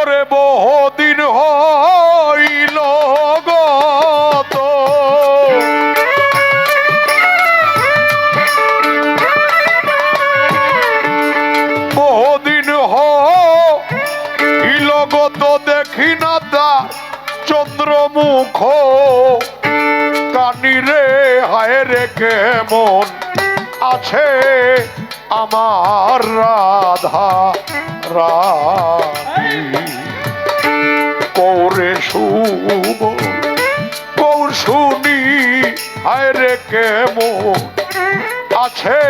ওরে বহুদিন হইল গত বহুদিন হইল গত দেখি না তা চন্দ্রমুখ। কানিরে হায় রে কেমন আছে আমার রাধা রানী। কৌরে শুভ। কৌর শুনি হায় আছে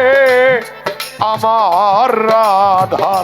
আমার রাধা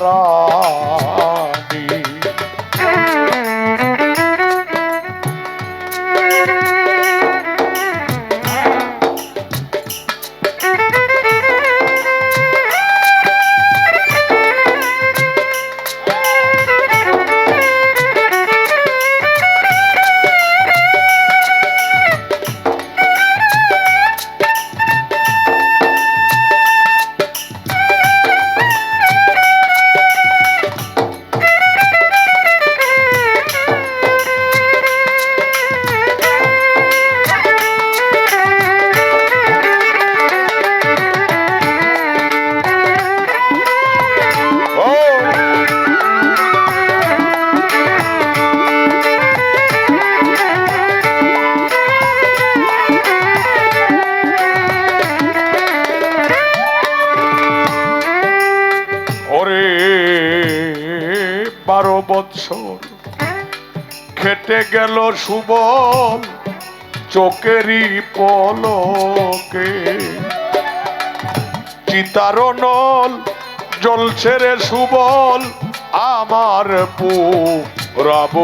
গেল সুবল চোখেরই পলকে। চিতার নল জ্বলছে রে সুবল আমার পুরাবুকে।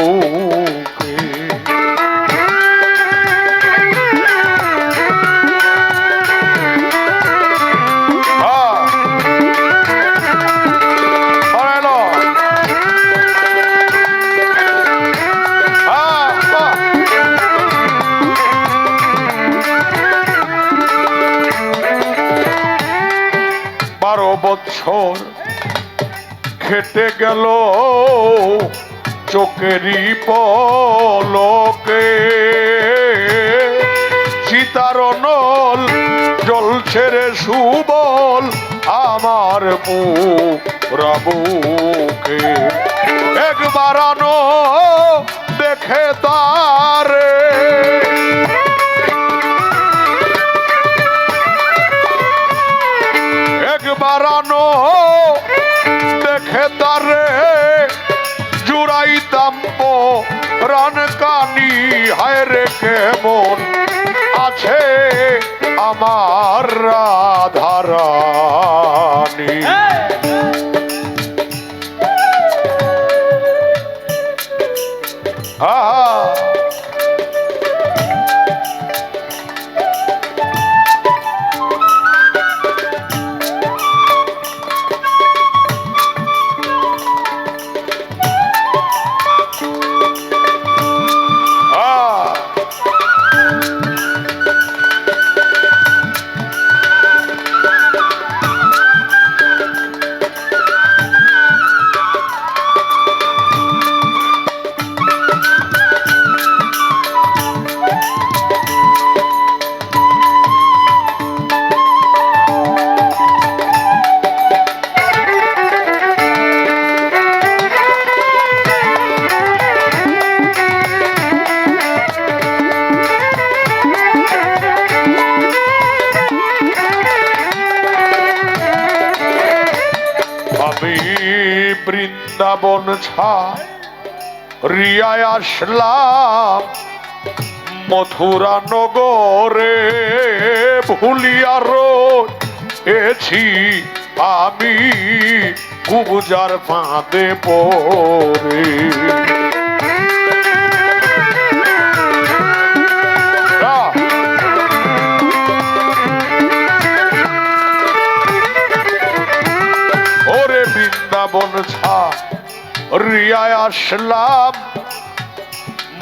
খেটে গেল চোখেরই পলকে। সীতার নল জ্বলছে রে সুবল আমার পুরাবুকে একবার দেখে তারে রান কানি হায় রে কেমন আছে আমার রাধারানী বৃন্দাবন ছা রিয়ায় আসলাম মথুরা নগরে, ভুলিয়া এছি আমি কুবুজার ফাঁদে পড়ে! ওরে বৃন্দাবন ছা রিয়ায় আসলাম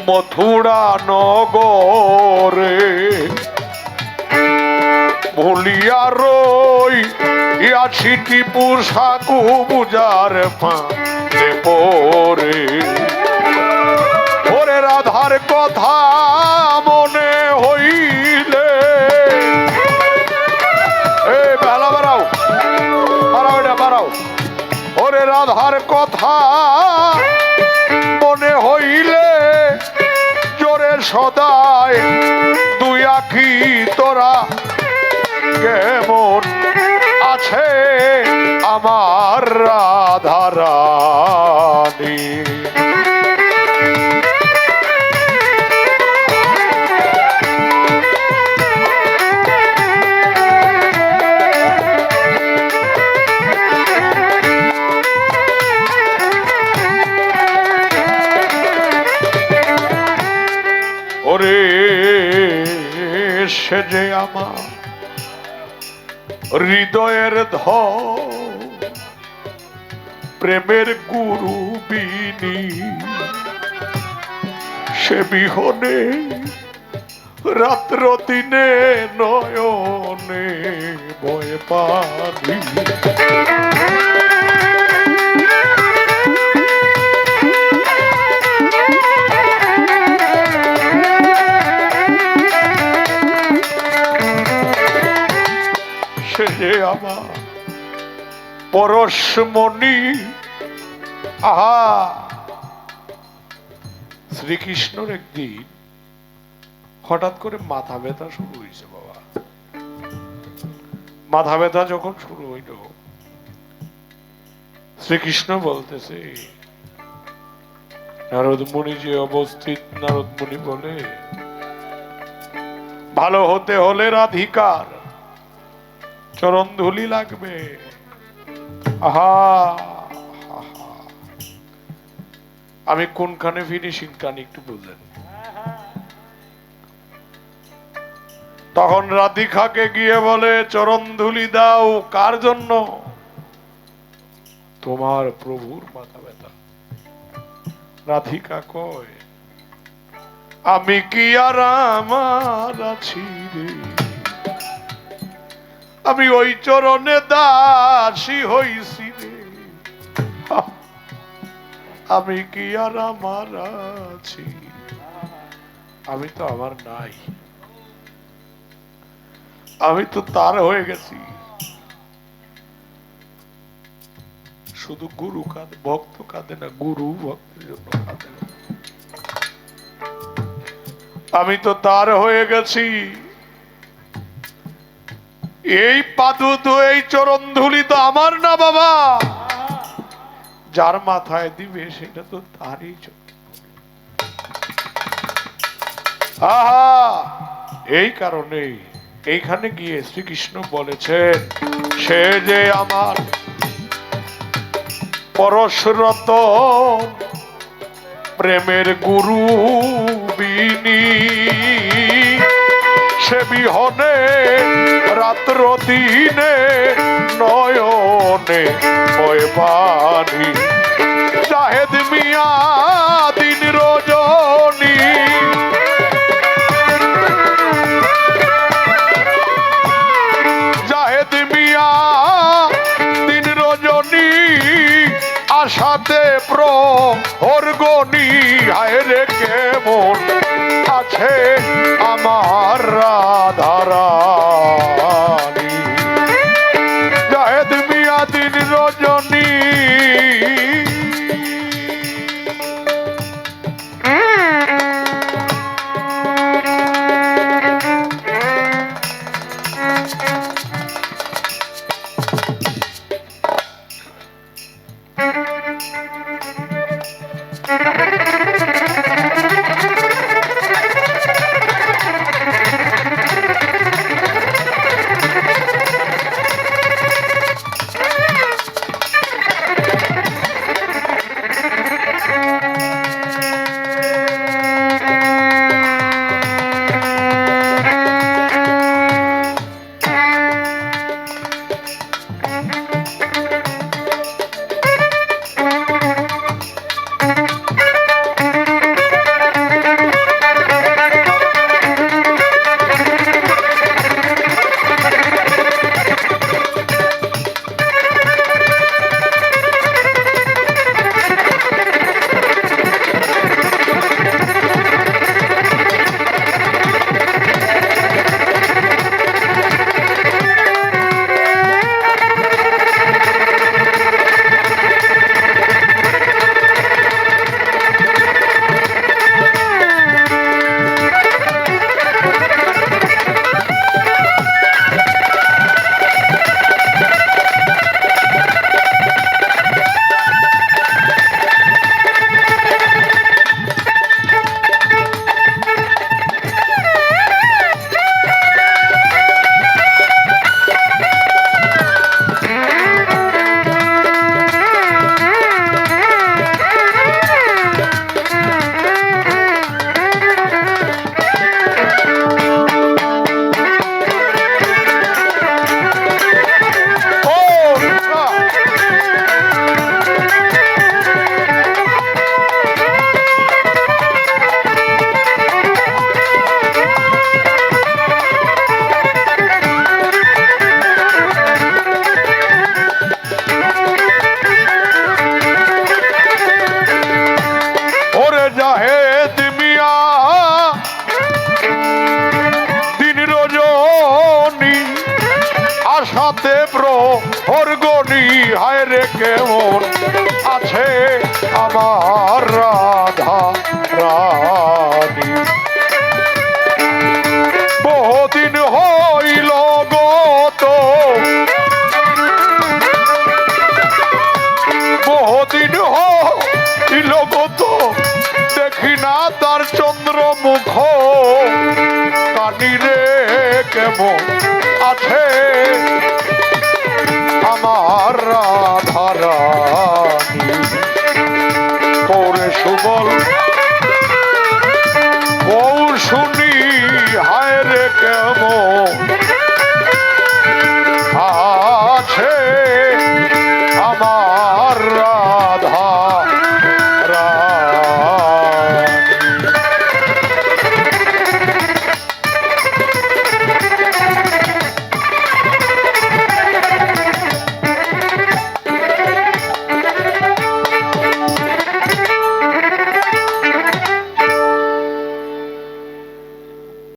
মথুরা নগরে। ভুলিয়া রই, ইয়া ছিটি পোশাকু বুজার ফাঁদে পরে ওরে রাধার কথা মনে হইলে জোরে সদায় দুই আখি তোরা কেমন আছে আমার রাধারানী আমার হৃদয়ের ধ প্রেমের গুরু বিনি সে বিহনে রাত্র দিনে নয়নে ভয় পানি যে আমার পরশমণি। আহা! শ্রীকৃষ্ণর একদিন হঠাৎ করে মাথা ব্যথা শুরু হয়েছে বাবা। মাথা ব্যথা যখন শুরু হইল, শ্রীকৃষ্ণ বলতেছে, নারদ মুনি যে অবস্থিত, নারদ মুনি বলে, ভালো হতে হলে রাধিকার। চরণ ধুলি লাগবে। আহা। আমি কোনখানে ফিনিশিং টানি একটু বুঝলেন তখন রাধিকাকে গিয়ে বলে, চরণ ধুলি দাও, কার জন্য? তোমার প্রভুর মাথা ব্যথা। রাধিকা কয়, আমি কি আর আমার আছি রে? আমি ওই চরণে দাসী হইছি আমি কি আর আমার আছি? আমি তো আমার নাই। আমি তো তার হয়ে গেছি। শুধু গুরু কাঁদে, ভক্ত কাঁদে না, গুরু ভক্তের জন্য কাঁদে। আমি তো তার হয়ে গেছি। এই পাদু তো এই চরণ ধুলি তো আমার না বাবা। যার মাথায় দিবে সেটা তো তারই আহা, এই কারণে এইখানে গিয়ে শ্রীকৃষ্ণ বলেছেন, সে যে আমার পরশরত প্রেমের গুরু বিনি, সে বিহনে রাত্র দিনে নয়নে হয় পানি। জাহেদ মিয়া দিন রজনী। জাহেদ মিয়া দিন রজনী, আশাতে প্রহরগনি হায় রে কেমন আছে আমার রাধারানী প্রহর গনি হায় রে কেমন আছে আমার রাধা রানী। বহুদিন হইল গত বহুদিন হইল গত দেখি না তার চন্দ্র মুখ কানিরে কেমন আছে